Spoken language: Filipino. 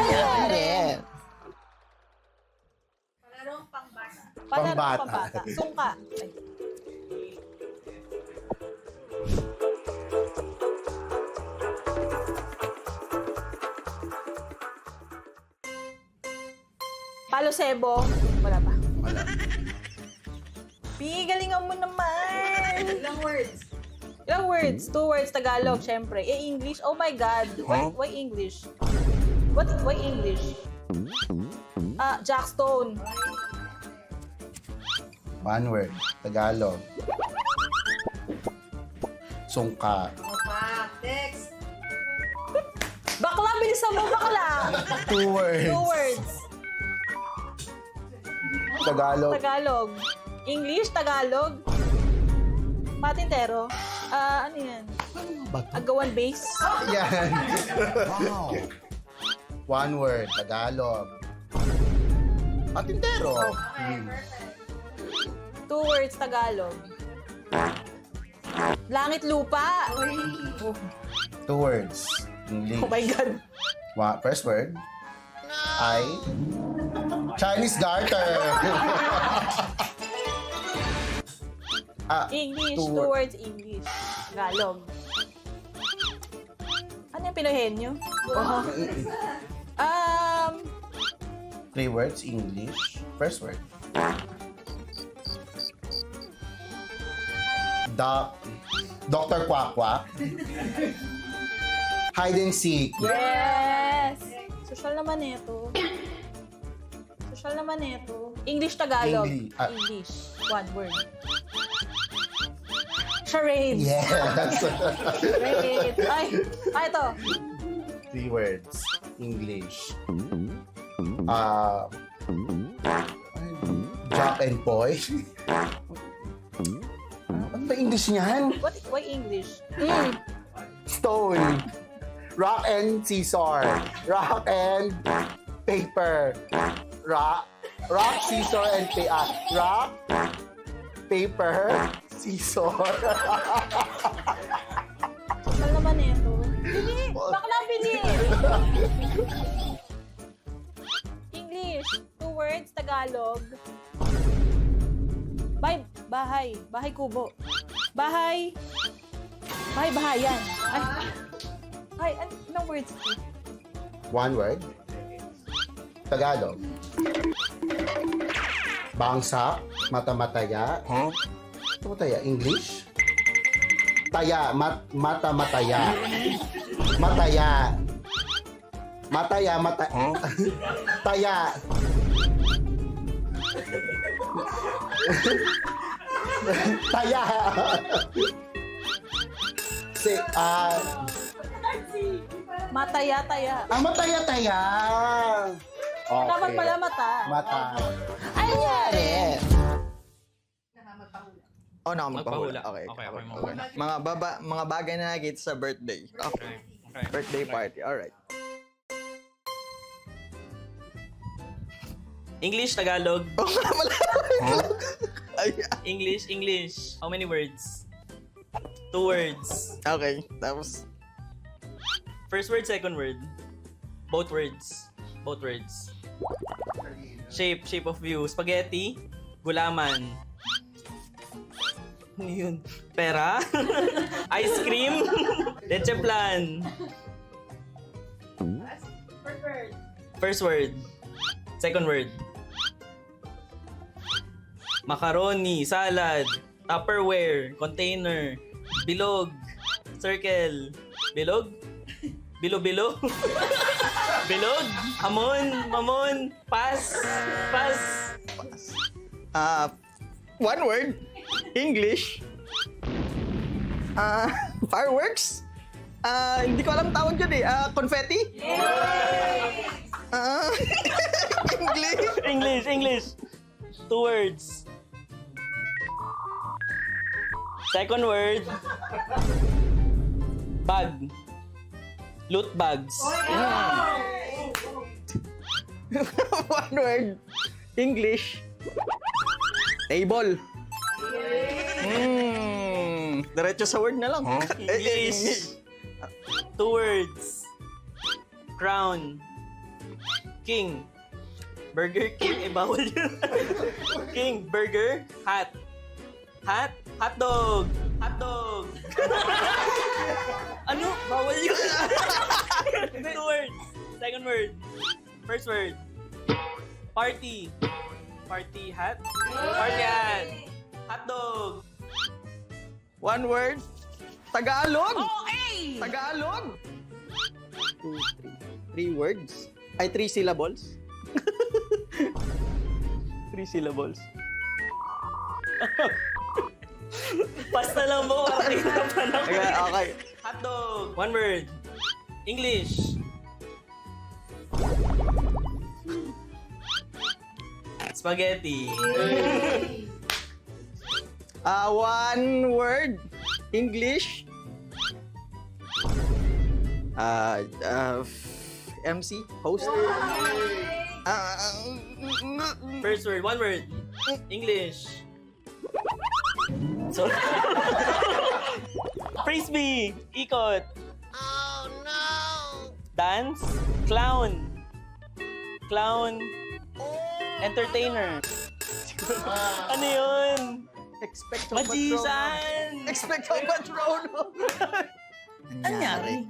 nangyari? Palarong pangbata. Palarong Pambata. pambata. Sungka. Ay. Palo Sebo. Wala pa. Wala. Pi, galingan mo naman. Ilang words? Ilang words? Two words Tagalog, syempre. Eh, English? Oh my God. Why, why English? What? Why English? Ah, Jackstone. One word. Tagalog. Sungka. Opa. Next. Bakla, bilisan mo, bakla. Two words. Two words. Tagalog. Tagalog. English, Tagalog. Patintero. Ah, ano yan? Agawan base. Yan. One word. Tagalog. Patintero. Okay, perfect. Two words, Tagalog. Langit lupa. Uy. Two words. English. Oh my God. Wa- First word. Ay. Chinese garter. ah, English, Two two, word- words English. Tagalog. Ano yung pinohenyo? Um, three words. English. First word. Doc. Dr. Quack Quack. Hide and seek. yes! Social naman ito. Social naman ito. English, Tagalog. English. Ah. English. One word. Charades. Yes. Charades. Ay, ay, ito. Three words. English. Ah. Jack and Boy. ano ba English niyan? What, why English? Mm. Stone. Rock and scissor. Rock and paper. Rock. Rock, scissor, and pa ah, Rock, paper, scissor. Social naman ito. Bili! Bakla, bili! Words, Tagalog. Bay, bahay. Bahay kubo. Bahay. Bahay, bahayan. Ay, ay, an, anong words? One word. Tagalog. Bangsa, mata-mataya. Huh? Mataya, English? Taya, mat, mata-mataya. Mataya. Mataya, mata... Taya. Taya. Si, ah, Mataya-taya. ah, mataya-taya. Okay. Dapat pala mata. Mata. Ay, nangyari? Oh, no, magpahula. Okay. Okay, okay, okay. magpahula. Mga baba, mga bagay na nakikita sa birthday. Okay. Okay. okay. Birthday party. Alright. English, Tagalog. Oh, nga pala. Ay, English, English. How many words? Two words. okay. Tapos, First word, second word. Both words. Both words. Shape, shape of view. Spaghetti, gulaman. Ano yun? Pera? Ice cream? Leche plan. Preferred. First word. Second word. Macaroni, salad, Tupperware, container, bilog, circle, bilog, bilo-bilo, bilog, hamon, mamon, pass, pass, ah, one word. English. Ah, fireworks. Ah, hindi ko alam tawag yun eh. Ah, confetti. Ah, English. English, English. Two words. Second word. Bag. Loot bags. one word. English. Table. Hmm. Diretso sa word na lang. English. Two words. Crown. King. Burger King, eh bawal yun. King, burger, hat. Hat, hotdog. Hotdog. ano? Bawal yun. Two words. Second word. First word. Party. Party hat. Party hat. Hotdog. One word. Tagalog. Okay! Tagalog. Two, three. Three words. Ay, three syllables. three syllables. Basta lang mo. Pakita na Okay, okay. Hotdog. One word. English. Spaghetti. Ah, one word. English. Ah, uh, MC, host. Ah, First word. One word. English. Sorry. Frisbee. Ikot. Oh no. Dance. Clown. Clown. Entertainer. ano yun? expecto Patrono. Magician! Expecto Patrono. Anyari?